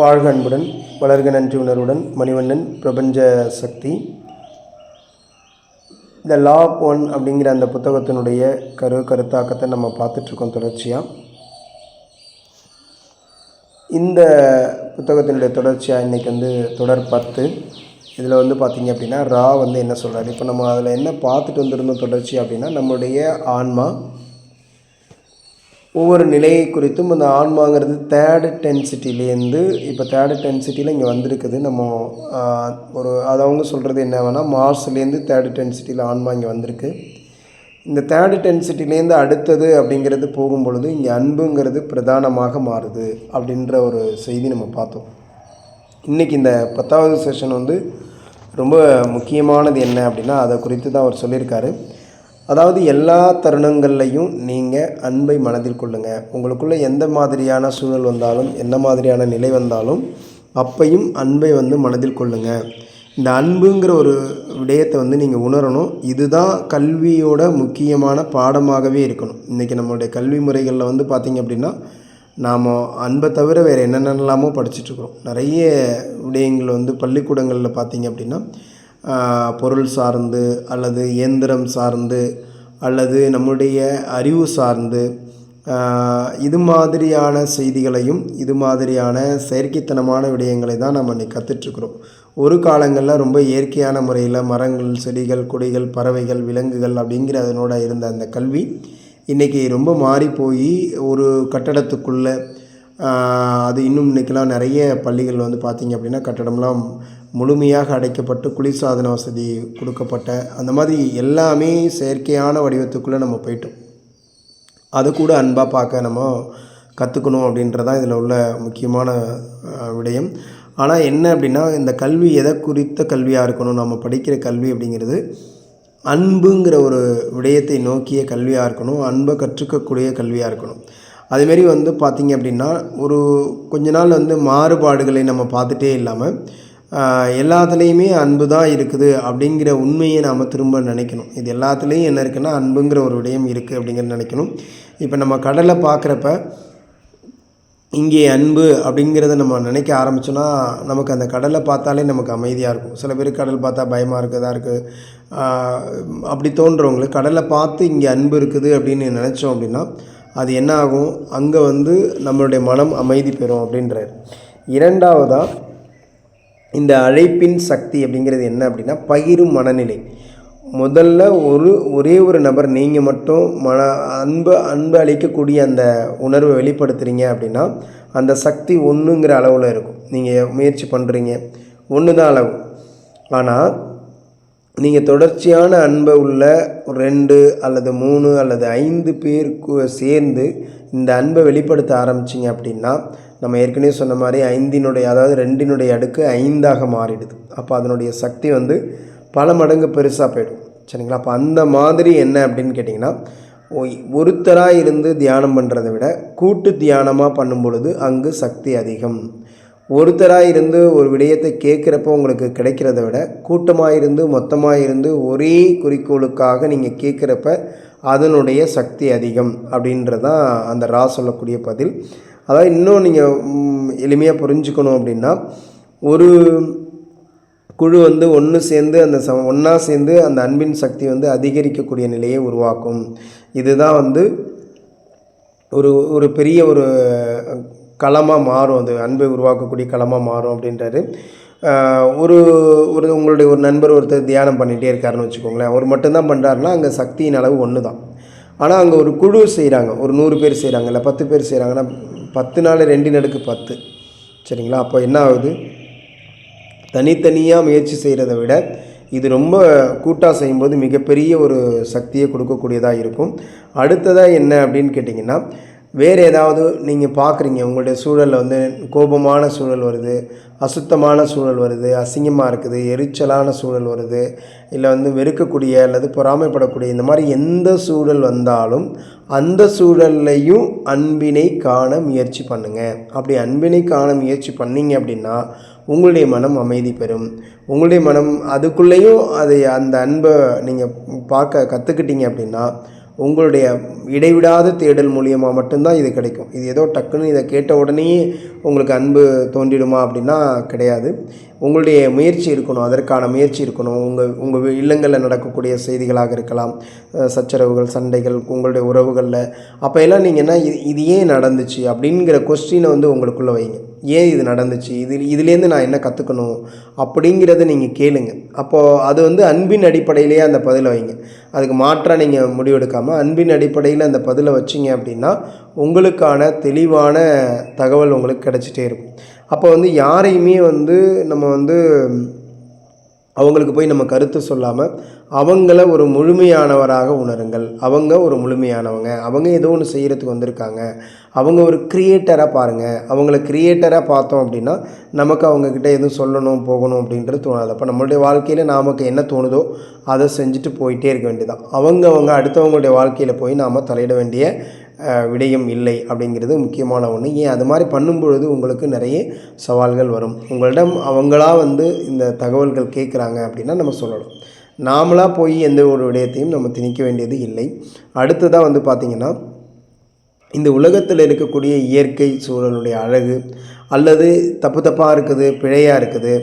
வாழ்க அன்புடன் வளர்க நன்றி உணர்வுடன் மணிவண்ணன் பிரபஞ்ச சக்தி. த லா ஆஃப் ஒன் அப்படிங்கிற அந்த புத்தகத்தினுடைய கரு கருத்தாக்கத்தை நம்ம பார்த்துட்ருக்கோம் தொடர்ச்சியாக இந்த புத்தகத்தினுடைய தொடர்ச்சியாக இன்றைக்கி வந்து தொடர் பத்து. இதில் வந்து பார்த்திங்க அப்படின்னா ரா வந்து என்ன சொல்கிறாரு இப்போ நம்ம அதில் என்ன பார்த்துட்டு வந்திருந்தோம் தொடர்ச்சி அப்படின்னா நம்மளுடைய ஆன்மா ஒவ்வொரு நிலையை குறித்தும் அந்த ஆன்மாங்கிறது தேர்டு டென்சிட்டிலேருந்து இப்போ தேர்டு டென்சிட்டியில் இங்கே வந்திருக்குது. நம்ம ஒரு அது அவங்க சொல்கிறது என்ன வேணால் மார்ஸ்லேருந்து தேர்டு டென்சிட்டியில் ஆன்மா இங்கே வந்திருக்கு. இந்த தேர்டு டென்சிட்டிலேருந்து அடுத்தது அப்படிங்கிறது போகும்பொழுது இங்கே அன்புங்கிறது பிரதானமாக மாறுது அப்படின்ற ஒரு செய்தி நம்ம பார்த்தோம். இன்றைக்கி இந்த பத்தாவது செஷன் வந்து ரொம்ப முக்கியமானது என்ன அப்படின்னா அதை குறித்து தான் அவர் சொல்லியிருக்காரு. அதாவது எல்லா தருணங்கள்லையும் நீங்கள் அன்பை மனதில் கொள்ளுங்கள் உங்களுக்குள்ளே எந்த மாதிரியான சூழல் வந்தாலும் எந்த மாதிரியான நிலை வந்தாலும் அப்பையும் அன்பை வந்து மனதில் கொள்ளுங்கள் இந்த அன்புங்கிற ஒரு விடயத்தை வந்து நீங்கள் உணரணும். இதுதான் கல்வியோட முக்கியமான பாடமாகவே இருக்கணும். இன்றைக்கி நம்மளுடைய கல்வி முறைகளில் வந்து பார்த்திங்க அப்படின்னா நாம் அன்பை தவிர வேறு என்னென்னலாமோ படிச்சுட்ருக்குறோம் நிறைய விடயங்கள் வந்து பள்ளிக்கூடங்களில் பார்த்திங்க அப்படின்னா பொருள் சார்ந்து அல்லது இயந்திரம் சார்ந்து அல்லது நம்முடைய அறிவு சார்ந்து இது மாதிரியான செய்திகளையும் இது மாதிரியான செயற்கைத்தனமான விடயங்களை தான் நம்ம இன்றைக்கி கற்றுட்ருக்குறோம் ஒரு காலங்களில் ரொம்ப இயற்கையான முறையில் மரங்கள் செடிகள் கொடிகள் பறவைகள் விலங்குகள் அப்படிங்கிற அதனோட இருந்த அந்த கல்வி இன்றைக்கி ரொம்ப மாறி போய் ஒரு கட்டடத்துக்குள்ளே அது இன்னும் இன்றைக்கெலாம் நிறைய பள்ளிகள் வந்து பார்த்திங்க அப்படின்னா கட்டடம்லாம் முழுமையாக அடைக்கப்பட்டு குளிர்சாதன வசதி கொடுக்கப்பட்ட அந்த மாதிரி எல்லாமே செயற்கையான வடிவத்துக்குள்ளே நம்ம போயிட்டோம். அது கூட அன்பாக பார்க்க நம்ம கற்றுக்கணும் அப்படின்றதான் இதில் உள்ள முக்கியமான விடயம். ஆனால் என்ன அப்படின்னா இந்த கல்வி எதை குறித்த கல்வியாக இருக்கணும் நம்ம படிக்கிற கல்வி அப்படிங்கிறது அன்புங்கிற ஒரு விடயத்தை நோக்கிய கல்வியாக இருக்கணும் அன்பை கற்றுக்கக்கூடிய கல்வியாக இருக்கணும். அதேமாரி வந்து பார்த்திங்க அப்படின்னா ஒரு கொஞ்ச நாள் வந்து மாறுபாடுகளை நம்ம பார்த்துட்டே இல்லாமல் எல்லாத்துலேயுமே அன்பு தான் இருக்குது அப்படிங்கிற உண்மையை நாம் திரும்ப நினைக்கணும். இது எல்லாத்துலேயும் என்ன இருக்குன்னா அன்புங்கிற ஒரு விடயம் இருக்குது அப்படிங்கிறத நினைக்கணும். இப்போ நம்ம கடலை பார்க்குறப்ப இங்கே அன்பு அப்படிங்கிறத நம்ம நினைக்க ஆரம்பிச்சோன்னா நமக்கு அந்த கடலை பார்த்தாலே நமக்கு அமைதியாக இருக்கும். சில பேர் கடல் பார்த்தா பயமாக இருக்குதா இருக்குது அப்படி தோன்றவங்களுக்கு கடலை பார்த்து இங்கே அன்பு இருக்குது அப்படின்னு நினச்சோம் அப்படின்னா அது என்ன ஆகும் அங்கே வந்து நம்மளுடைய மனம் அமைதி பெறும் அப்படின்றார். இரண்டாவதாக இந்த அழைப்பின் சக்தி அப்படிங்கிறது என்ன அப்படின்னா பகிரும் மனநிலை. முதல்ல ஒரு ஒரே ஒரு நபர் நீங்கள் மட்டும் மன அன்பு அன்பு அளிக்கக்கூடிய அந்த உணர்வை வெளிப்படுத்துகிறீங்க அப்படின்னா அந்த சக்தி ஒன்றுங்கிற அளவில் இருக்கும். நீங்கள் முயற்சி பண்ணுறீங்க ஒன்று தான் அளவு. ஆனால் நீங்கள் தொடர்ச்சியான அன்பை உள்ள ரெண்டு அல்லது மூணு அல்லது ஐந்து பேருக்கு சேர்ந்து இந்த அன்பை வெளிப்படுத்த ஆரம்பிச்சிங்க அப்படின்னா நம்ம ஏற்கனவே சொன்ன மாதிரி ஐந்தினுடைய அதாவது ரெண்டினுடைய அடுக்கு ஐந்தாக மாறிடுது. அப்போ அதனுடைய சக்தி வந்து பல மடங்கு பெருசாக போயிடும். சரிங்களா? அப்போ அந்த மாதிரி என்ன அப்படின்னு கேட்டிங்கன்னா ஒருத்தராக இருந்து தியானம் பண்ணுறதை விட கூட்டு தியானமாக பண்ணும் பொழுது அங்கு சக்தி அதிகம். ஒருத்தராக இருந்து ஒரு விடயத்தை கேட்குறப்போ உங்களுக்கு கிடைக்கிறத விட கூட்டமாக இருந்து மொத்தமாக இருந்து ஒரே குறிக்கோளுக்காக நீங்கள் கேட்குறப்ப அதனுடைய சக்தி அதிகம் அப்படின்றதான் அந்த ரா சொல்லக்கூடிய பதில். அதாவது இன்னும் நீங்கள் எளிமையாக புரிஞ்சுக்கணும் அப்படின்னா ஒரு குழு வந்து ஒன்று சேர்ந்து அந்த ச ஒன்றா சேர்ந்து அந்த அன்பின் சக்தி வந்து அதிகரிக்கக்கூடிய நிலையை உருவாக்கும். இதுதான் வந்து ஒரு ஒரு பெரிய ஒரு களமாக மாறும். அது அன்பை உருவாக்கக்கூடிய களமாக மாறும் அப்படின்றாரு. ஒரு ஒரு உங்களுடைய ஒரு நண்பர் ஒருத்தர் தியானம் பண்ணிகிட்டே இருக்காருன்னு வச்சுக்கோங்களேன். அவர் மட்டும்தான் பண்ணுறாருன்னா அங்கே சக்தியின் அளவு ஒன்று தான் ஆனால் அங்கே ஒரு குழு செய்கிறாங்க ஒரு நூறு பேர் செய்கிறாங்க இல்லை பத்து பேர் செய்கிறாங்கன்னா பத்து நாள் ரெண்டு நடுக்கு பத்து. சரிங்களா? அப்போ என்ன ஆகுது? தனித்தனியாக முயற்சி செய்கிறத விட இது ரொம்ப கூட்டாக செய்யும்போது மிகப்பெரிய ஒரு சக்தியை கொடுக்கக்கூடியதாக இருக்கும். அடுத்ததாக என்ன அப்படின்னு கேட்டிங்கன்னா வேறு ஏதாவது நீங்கள் பார்க்குறீங்க உங்களுடைய சூழலில் வந்து கோபமான சூழல் வருது அசுத்தமான சூழல் வருது அசிங்கமாக இருக்குது எரிச்சலான சூழல் வருது இல்லை வந்து வெறுக்கக்கூடிய அல்லது பொறாமைப்படக்கூடிய இந்த மாதிரி எந்த சூழல் வந்தாலும் அந்த சூழல்லையும் அன்பினை காண முயற்சி பண்ணுங்கள் அப்படி அன்பினை காண முயற்சி பண்ணீங்க அப்படின்னா உங்களுடைய மனம் அமைதி பெறும். உங்களுடைய மனம் அதுக்குள்ளேயும் அதை அந்த அன்பை நீங்கள் பார்க்க கற்றுக்கிட்டீங்க அப்படின்னா உங்களுடைய இடைவிடாத தேடல் மூலியமாக மட்டும்தான் இது கிடைக்கும். இது ஏதோ டக்குன்னு இதை கேட்ட உடனே உங்களுக்கு அன்பு தோன்றிடுமா அப்படின்னா கிடையாது. உங்களுடைய முயற்சி இருக்கணும் அதற்கான முயற்சி இருக்கணும். உங்கள் உங்கள் இல்லங்களில் நடக்கக்கூடிய செய்திகளாக இருக்கலாம். சச்சரவுகள் சண்டைகள் உங்களுடைய உறவுகளில். அப்போ எல்லாம் நீங்கள் என்ன இது இது ஏன் நடந்துச்சு? அப்படிங்கிற கொஸ்டினை வந்து உங்களுக்குள்ளே வைங்க. ஏன் இது நடந்துச்சு? இது இதுலேருந்து நான் என்ன கற்றுக்கணும் அப்படிங்கிறத நீங்கள் கேளுங்க. அப்போது அது வந்து அன்பின் அடிப்படையிலேயே அந்த பதிலை வைங்க. அதுக்கு மாற்றாக நீங்கள் முடிவெடுக்காமல் அன்பின் அடிப்படையில் அந்த பதிலை வச்சிங்க அப்படின்னா உங்களுக்கான தெளிவான தகவல் உங்களுக்கு கிடச்சிட்டே இருக்கும். அப்போ வந்து யாரையுமே வந்து நம்ம வந்து அவங்களுக்கு போய் நம்ம கருத்து சொல்லாமல் அவங்கள ஒரு முழுமையானவராக உணருங்கள். அவங்க ஒரு முழுமையானவங்க. அவங்க ஏதோ ஒன்று செய்கிறதுக்கு வந்திருக்காங்க. அவங்க ஒரு க்ரியேட்டராக பாருங்கள் அவங்கள க்ரியேட்டராக பார்த்தோம் அப்படின்னா நமக்கு அவங்கக்கிட்ட எதுவும் சொல்லணும் போகணும் அப்படின்றது தோணாது. அப்போ நம்மளுடைய வாழ்க்கையில் நமக்கு என்ன தோணுதோ அதை செஞ்சுட்டு போயிட்டே இருக்க வேண்டியதான் அவங்க அவங்க அடுத்தவங்களுடைய வாழ்க்கையில் போய் நாம் தலையிட வேண்டிய விடயம் இல்லை அப்படிங்கிறது முக்கியமான ஒன்று ஏன் அது மாதிரி பண்ணும்பொழுது உங்களுக்கு நிறைய சவால்கள் வரும். உங்களிடம் அவங்களா வந்து இந்த தகவல்கள் கேட்குறாங்க அப்படின்னா நம்ம சொல்லலாம் நாமளாக போய் எந்த ஒரு விடயத்தையும் நம்ம திணிக்க வேண்டியது இல்லை. அடுத்ததாக வந்து பார்த்திங்கன்னா இந்த உலகத்தில் இருக்கக்கூடிய இயற்கை சூழலுடைய அழகு அல்லது தப்பு தப்பாக இருக்குது பிழையாக இருக்குது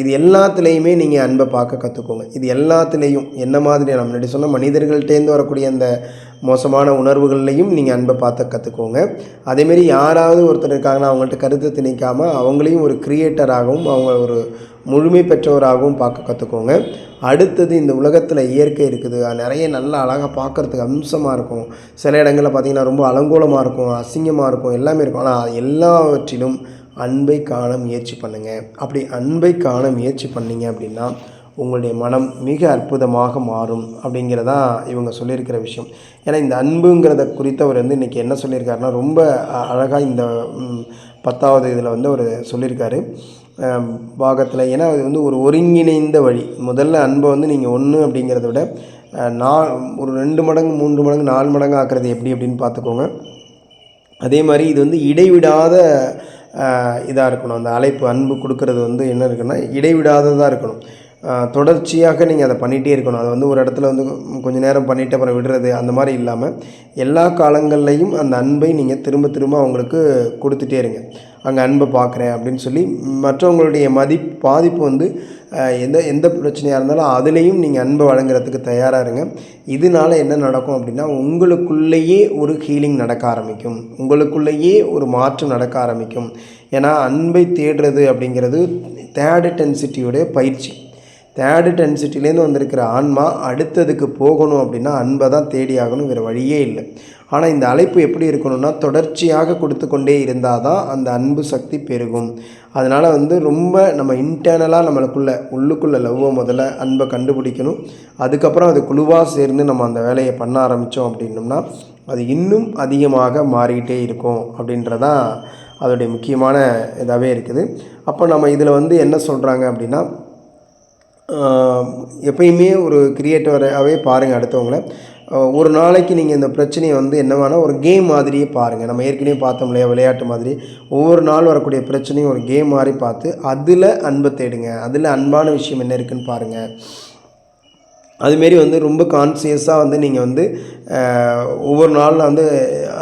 இது எல்லாத்துலேயுமே நீங்கள் அன்பை பார்க்க கற்றுக்கோங்க இது எல்லாத்துலேயும் என்ன மாதிரி நான் முன்னாடி சொன்ன மனிதர்கள்ட்டேருந்து வரக்கூடிய அந்த மோசமான உணர்வுகள்லையும் நீங்கள் அன்பை பார்த்து கற்றுக்கோங்க அதேமாரி யாராவது ஒருத்தர் இருக்காங்கன்னா அவங்கள்ட்ட கருத்தை திணிக்காமல் அவங்களையும் ஒரு கிரியேட்டராகவும் அவங்க ஒரு முழுமை பெற்றவராகவும் பார்க்க கற்றுக்கோங்க அடுத்தது இந்த உலகத்தில் இயற்கை இருக்குது. நிறைய நல்ல அழகாக பார்க்குறதுக்கு அம்சமாக இருக்கும். சில இடங்களில் பார்த்திங்கன்னா ரொம்ப அலங்கோலமாக இருக்கும் அசிங்கமாக இருக்கும் எல்லாமே இருக்கும். ஆனால் எல்லாவற்றிலும் அன்பை காண முயற்சி பண்ணுங்கள் அப்படி அன்பை காண முயற்சி பண்ணீங்க அப்படின்னா உங்களுடைய மனம் மிக அற்புதமாக மாறும் அப்படிங்கிறதா இவங்க சொல்லியிருக்கிற விஷயம். ஏன்னா இந்த அன்புங்கிறத குறித்தவர் வந்து இன்றைக்கி என்ன சொல்லியிருக்காருன்னா ரொம்ப அழகாக இந்த பத்தாவது இதில் வந்து அவர் சொல்லியிருக்காரு. பாகத்தில் ஏன்னா அது வந்து ஒரு ஒருங்கிணைந்த வழி. முதல்ல அன்பை வந்து நீங்கள் ஒன்று அப்படிங்கிறத விட நான் நா ஒரு ரெண்டு மடங்கு மூன்று மடங்கு நாலு மடங்கு ஆக்குறது எப்படி அப்படின்னு பார்த்துக்கோங்க. அதே மாதிரி இது வந்து இடைவிடாத இதாக இருக்கணும். அந்த அழைப்பு அன்பு கொடுக்கறது வந்து என்ன இருக்குன்னா இடைவிடாததாக இருக்கணும். தொடர்ச்சியாக நீங்கள் அதை பண்ணிகிட்டே இருக்கணும். அதை வந்து ஒரு இடத்துல வந்து கொஞ்ச நேரம் பண்ணிவிட்டு அப்புறம் விடுறது அந்த மாதிரி இல்லாமல் எல்லா காலங்கள்லையும் அந்த அன்பை நீங்கள் திரும்ப திரும்ப அவங்களுக்கு கொடுத்துட்டே இருங்க. அங்கே அன்பை பார்க்குறேன் அப்படின்னு சொல்லி மற்றவங்களுடைய மதி பாதிப்பு வந்து எந்த எந்த பிரச்சனையாக இருந்தாலும் அதுலேயும் நீங்கள் அன்பை வழங்குறதுக்கு தயாராக இருங்க. இதனால என்ன நடக்கும் அப்படின்னா உங்களுக்குள்ளேயே ஒரு ஹீலிங் நடக்க ஆரம்பிக்கும். உங்களுக்குள்ளேயே ஒரு மாற்றம் நடக்க ஆரம்பிக்கும். ஏன்னா அன்பை தேடுறது அப்படிங்கிறது தேர்டு டென்சிட்டியோடைய பயிற்சி. தேர்டு டென்சிட்டிலேருந்து வந்திருக்கிற ஆன்மா அடுத்ததுக்கு போகணும் அப்படின்னா அன்பை தான் தேடி ஆகணும் வேறு வழியே இல்லை. ஆனால் இந்த அழைப்பு எப்படி இருக்கணும்னா தொடர்ச்சியாக கொடுத்து கொண்டே இருந்தால் தான் அந்த அன்பு சக்தி பெருகும். அதனால் வந்து ரொம்ப நம்ம இன்டர்னலாக நம்மளுக்குள்ளே உள்ளுக்குள்ளே லவ்வை முதல்ல அன்பை கண்டுபிடிக்கணும். அதுக்கப்புறம் அது குழுவாக சேர்ந்து நம்ம அந்த வேலையை பண்ண ஆரம்பித்தோம் அப்படின்னோம்னா அது இன்னும் அதிகமாக மாறிக்கிட்டே இருக்கும் அப்படின்றதான் அதோடைய முக்கியமான இதாகவே இருக்குது. அப்போ நம்ம இதில் வந்து என்ன சொல்கிறாங்க அப்படின்னா எப்பயுமே ஒரு கிரியேட்டராகவே பாருங்கள் அடுத்தவங்கள. ஒரு நாளைக்கு நீங்கள் இந்த பிரச்சனையை வந்து என்னவானா ஒரு கேம் மாதிரியே பாருங்கள் நம்ம ஏற்கனவே பார்த்தோம் இல்லையா விளையாட்டு மாதிரி. ஒவ்வொரு நாள் வரக்கூடிய பிரச்சனையும் ஒரு கேம் மாதிரி பார்த்து அதில் அன்பை தேடுங்க. அதில் அன்பான விஷயம் என்ன இருக்குன்னு பாருங்கள் அதுமாரி வந்து ரொம்ப கான்சியஸாக வந்து நீங்கள் வந்து ஒவ்வொரு நாளும் வந்து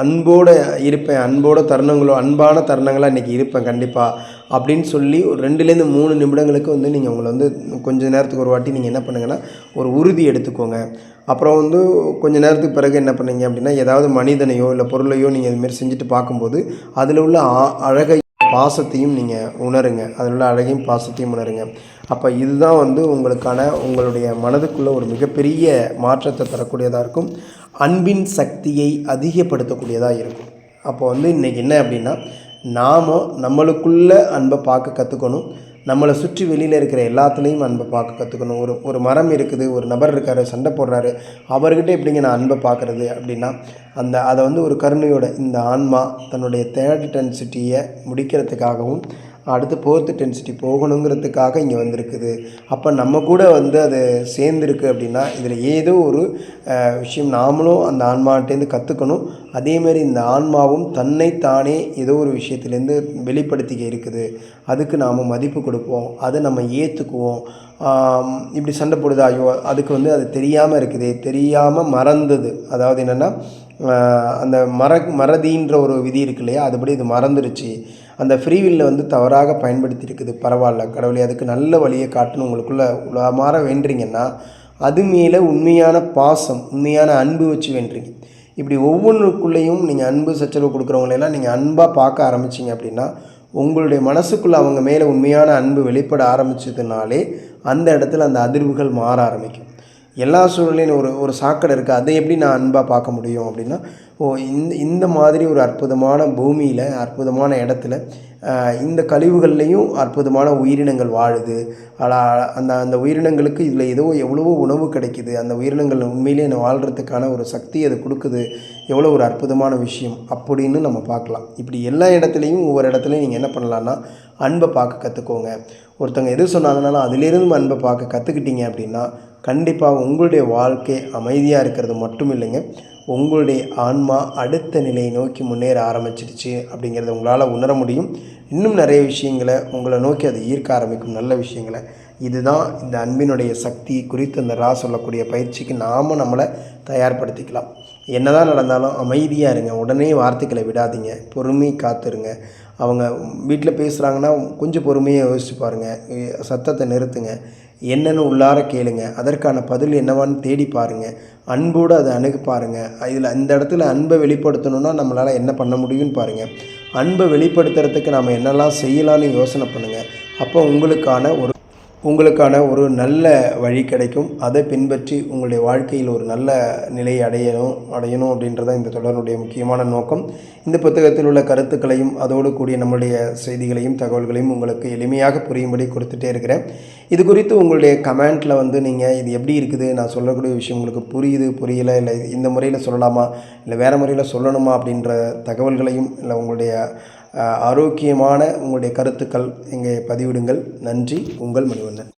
அன்போடு இருப்பேன். அன்போட தருணங்களோ அன்பான தருணங்களாக இன்றைக்கி இருப்பேன் கண்டிப்பாக அப்படின்னு சொல்லி ஒரு ரெண்டுலேருந்து மூணு நிமிடங்களுக்கு வந்து நீங்கள் உங்களை வந்து கொஞ்ச நேரத்துக்கு ஒரு வாட்டி நீங்கள் என்ன பண்ணுங்கன்னா ஒரு உறுதி எடுத்துக்கோங்க. அப்புறம் வந்து கொஞ்ச நேரத்துக்கு பிறகு என்ன பண்ணீங்க அப்படின்னா ஏதாவது மனிதனையோ இல்லை பொருளையோ நீங்கள் இதுமாரி செஞ்சுட்டு பார்க்கும்போது அதில் உள்ள ஆ- அழகை பாசத்தையும் நீங்கள் உணருங்க. அதில் உள்ள அழகையும் பாசத்தையும் உணருங்க. அப்போ இதுதான் வந்து உங்களுக்கான உங்களுடைய மனதுக்குள்ளே ஒரு மிகப்பெரிய மாற்றத்தை தரக்கூடியதாக இருக்கும். அன்பின் சக்தியை அதிகப்படுத்தக்கூடியதாக இருக்கும். அப்போ வந்து இன்றைக்கி என்ன அப்படின்னா நாமும் நம்மளுக்குள்ளே அன்பை பார்க்க கற்றுக்கணும் நம்மளை சுற்றி வெளியில் இருக்கிற எல்லாத்துலேயும் அன்பை பார்க்க கற்றுக்கணும் ஒரு ஒரு மரம் இருக்குது ஒரு நபர் இருக்கார் சண்டை போடுறாரு. அவர்கிட்ட எப்படிங்க நான் அன்பை பார்க்குறது அப்படின்னா அந்த அதை வந்து ஒரு கருணையோட இந்த ஆன்மா தன்னுடைய தேர்ட் டென்சிட்டியை முடிக்கிறதுக்காகவும் அடுத்து ஃபோர்த்து டென்சிட்டி போகணுங்கிறதுக்காக இங்கே வந்திருக்குது. அப்போ நம்ம கூட வந்து அது சேர்ந்துருக்கு அப்படின்னா இதில் ஏதோ ஒரு விஷயம் நாமளும் அந்த ஆன்மாட்டேருந்து கற்றுக்கணும் அதேமாரி இந்த ஆன்மாவும் தன்னை தானே ஏதோ ஒரு விஷயத்துலேருந்து வெளிப்படுத்திக்க இருக்குது. அதுக்கு நாம் மதிப்பு கொடுப்போம். அதை நம்ம ஏற்றுக்குவோம் இப்படி சண்டை போடுது? ஐயோ அதுக்கு வந்து அது தெரியாமல் இருக்குது. தெரியாமல் மறந்தது. அதாவது என்னென்னா அந்த மற மறதின்ற ஒரு விதி இருக்கு இல்லையா? அதுபடி இது மறந்துடுச்சு அந்த ஃப்ரீவில்ல வந்து தவறாக பயன்படுத்தி இருக்குது பரவாயில்ல கடவுளே அதுக்கு நல்ல வழியை காட்டணும் உங்களுக்குள்ளே உலகமாற வேண்டுறீங்கன்னா அது மேலே உண்மையான பாசம் உண்மையான அன்பு வச்சு வேண்டுறீங்க. இப்படி ஒவ்வொன்றுக்குள்ளேயும் நீங்கள் அன்பு சச்சரவு கொடுக்குறவங்களெல்லாம் நீங்கள் அன்பாக பார்க்க ஆரம்பிச்சிங்க அப்படின்னா உங்களுடைய மனசுக்குள்ளே அவங்க மேலே உண்மையான அன்பு வெளிப்பட ஆரம்பித்ததுனாலே அந்த இடத்துல அந்த அதிர்வுகள் மாற ஆரம்பிக்கும். எல்லா சூழ்நிலையும் ஒரு ஒரு சாக்கடை இருக்குது அதை எப்படி நான் அன்பாக பார்க்க முடியும் அப்படின்னா ஓ இந்த இந்த மாதிரி ஒரு அற்புதமான பூமியில் அற்புதமான இடத்துல இந்த கழிவுகள்லேயும் அற்புதமான உயிரினங்கள் வாழுது. அந்த அந்த உயிரினங்களுக்கு இதில் ஏதோ எவ்வளவோ உணவு கிடைக்கிது. அந்த உயிரினங்கள் உண்மையிலேயே நான் வாழ்கிறதுக்கான ஒரு சக்தி அது கொடுக்குது. எவ்வளோ ஒரு அற்புதமான விஷயம் அப்படின்னு நம்ம பார்க்கலாம். இப்படி எல்லா இடத்துலையும் ஒவ்வொரு இடத்துலையும் நீங்கள் என்ன பண்ணலான்னா அன்பை பார்க்க கற்றுக்கோங்க ஒருத்தவங்க எது சொன்னாங்கனாலும் அதிலிருந்து அன்பை பார்க்க கற்றுக்கிட்டீங்க அப்படின்னா கண்டிப்பாக உங்களுடைய வாழ்க்கை அமைதியாக இருக்கிறது மட்டும் இல்லைங்க. உங்களுடைய ஆன்மா அடுத்த நிலையை நோக்கி முன்னேற ஆரம்பிச்சிடுச்சு அப்படிங்கிறத உங்களால் உணர முடியும். இன்னும் நிறைய விஷயங்களை உங்களை நோக்கி அதை ஈர்க்க ஆரம்பிக்கும் நல்ல விஷயங்களை. இதுதான் இந்த அன்பினுடைய சக்தி குறித்து அந்த ரா சொல்லக்கூடிய பயிற்சிக்கு நாம் நம்மளை தயார்படுத்திக்கலாம். என்னதான் நடந்தாலும் அமைதியாக இருங்க. உடனே வார்த்தைகளை விடாதீங்க. பொறுமை காத்துருங்க. அவங்க வீட்டில் பேசுகிறாங்கன்னா கொஞ்சம் பொறுமையாக யோசிச்சு பாருங்கள் சத்தத்தை நிறுத்துங்க. என்னென்னு உள்ளார கேளுங்க. அதற்கான பதில் என்னவான்னு தேடி பாருங்கள் அன்போடு அதை அணுகு பாருங்கள் இதில் இந்த இடத்துல அன்பை வெளிப்படுத்தணுன்னா நம்மளால் என்ன பண்ண முடியும்னு பாருங்கள் அன்பை வெளிப்படுத்துறதுக்கு நாம் என்னெல்லாம் செய்யலாம்னு யோசனை பண்ணுங்கள் அப்போ உங்களுக்கான ஒரு உங்களுக்கான ஒரு நல்ல வழி கிடைக்கும். அதை பின்பற்றி உங்களுடைய வாழ்க்கையில் ஒரு நல்ல நிலையை அடையணும் அடையணும் அப்படின்றத இந்த தொடருடைய முக்கியமான நோக்கம். இந்த புத்தகத்தில் உள்ள கருத்துக்களையும் அதோடு கூடிய நம்முடைய செய்திகளையும் தகவல்களையும் உங்களுக்கு எளிமையாக புரியும்படி கொடுத்துட்டே இருக்கிறேன். இது குறித்து உங்களுடைய கமெண்ட்டில் வந்து நீங்கள் இது எப்படி இருக்குது? நான் சொல்லக்கூடிய விஷயம் உங்களுக்கு புரியுது புரியலை இல்லை இந்த முறையில் சொல்லலாமா? இல்லை வேறு முறையில் சொல்லணுமா? அப்படின்ற தகவல்களையும் இல்லை உங்களுடைய ஆரோக்கியமான உங்களுடைய கருத்துக்கள் இங்கே பதிவிடுங்கள். நன்றி. உங்கள் மணிவண்ணன்.